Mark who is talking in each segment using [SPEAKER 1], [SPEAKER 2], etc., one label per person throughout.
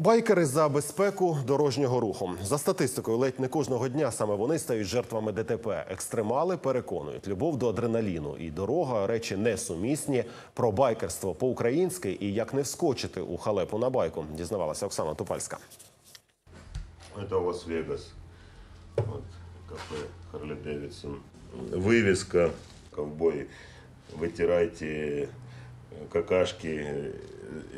[SPEAKER 1] Байкери за безпеку дорожнього руху. За статистикою, ледь не кожного дня саме вони стають жертвами ДТП. Екстремали переконують, любов до адреналіну і дорога речі несумісні. Про байкерство по-українськи і як не вскочити у халепу на байку, дізнавалася Оксана Тупальська.
[SPEAKER 2] Это Лас-Вегас. Вот, кафе Харли Дэвидсон. Вывеска «Ковбой, вытирайте э, какашки э,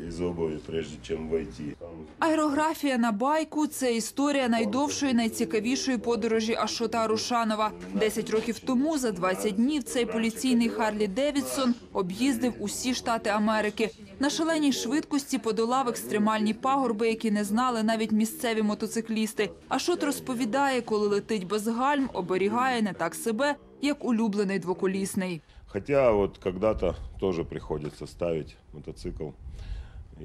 [SPEAKER 2] из обуви, прежде чем войти».
[SPEAKER 3] Аерографія на байку це історія найдовшої, найцікавішої подорожі Ашота Рушанова. Десять років тому за 20 днів цей поліційний Харлі Девідсон об'їздив усі штати Америки. На шаленій швидкості подолав екстремальні пагорби, які не знали навіть місцеві мотоциклісти. Ашот розповідає, коли летить без гальм, оберігає не так себе, як улюблений двоколісний.
[SPEAKER 2] Хотя от коли-то теж приходиться ставити мотоцикл пе-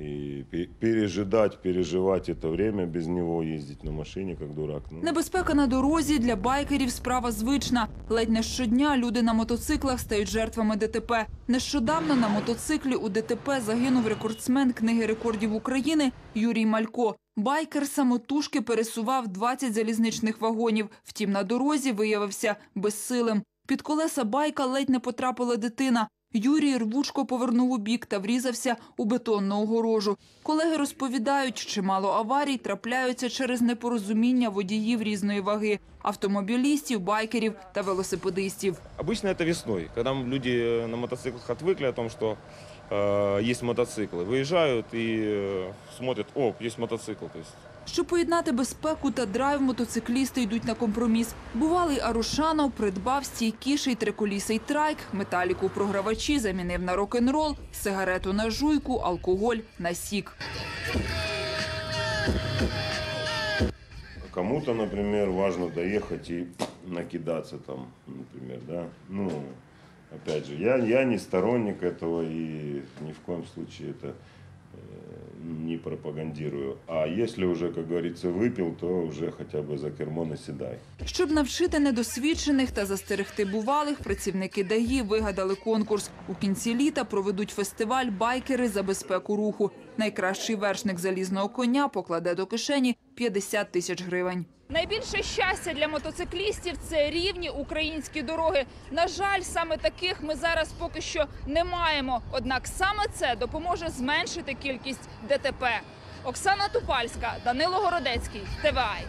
[SPEAKER 2] пережидать, переживать это время без него, ездить на машине как дурак. Ну,
[SPEAKER 3] Небезпека на дорозі для байкерів справа звична. Ледь не щодня люди на мотоциклах стають жертвами ДТП. Нещодавно на мотоциклі у ДТП загинув рекордсмен книги рекордів України Юрій Малько. Байкер самотужки пересував 20 залізничних вагонів. Втім, на дорозі виявився безсилим. Під колеса байка ледь не потрапила дитина. Юрій рвучко повернув у бік та врізався у бетонну огорожу. Колеги розповідають, чимало аварій трапляються через непорозуміння водіїв різної ваги – автомобілістів, байкерів та велосипедистів.
[SPEAKER 4] Обычно это весной, когда люди э, на мотоциклах отвыкли о том, что э, есть мотоциклы, выезжают и э, смотрят, о, есть мотоцикл. То есть
[SPEAKER 3] Щоб поєднати безпеку та драйв, мотоциклісти йдуть на компроміс. Бувалий Арушанов придбав стійкіший триколісий трайк, металіку програвачі замінив на рок-н-рол, сигарету на жуйку, алкоголь на сік.
[SPEAKER 2] Кому-то, например, важно доехать и накидаться там, например, да. Ну, опять же, я, я не сторонник этого и ни в коем случае это э, не пропагандирую. А если уже, как говорится, выпил, то уже хотя бы за кермо наседай.
[SPEAKER 3] Щоб навчити недосвідчених та застерегти бувалих, працівники ДАІ вигадали конкурс. У кінці літа проведуть фестиваль «Байкери за безпеку руху». Найкращий вершник залізного коня покладе до кишені 50 тисяч гривень. Найбільше щастя для мотоциклістів це рівні українські дороги. На жаль, саме таких ми зараз поки що не маємо. Однак саме це допоможе зменшити кількість ДТП. Оксана Тупальська, Данило Городецький, ТВАЙ.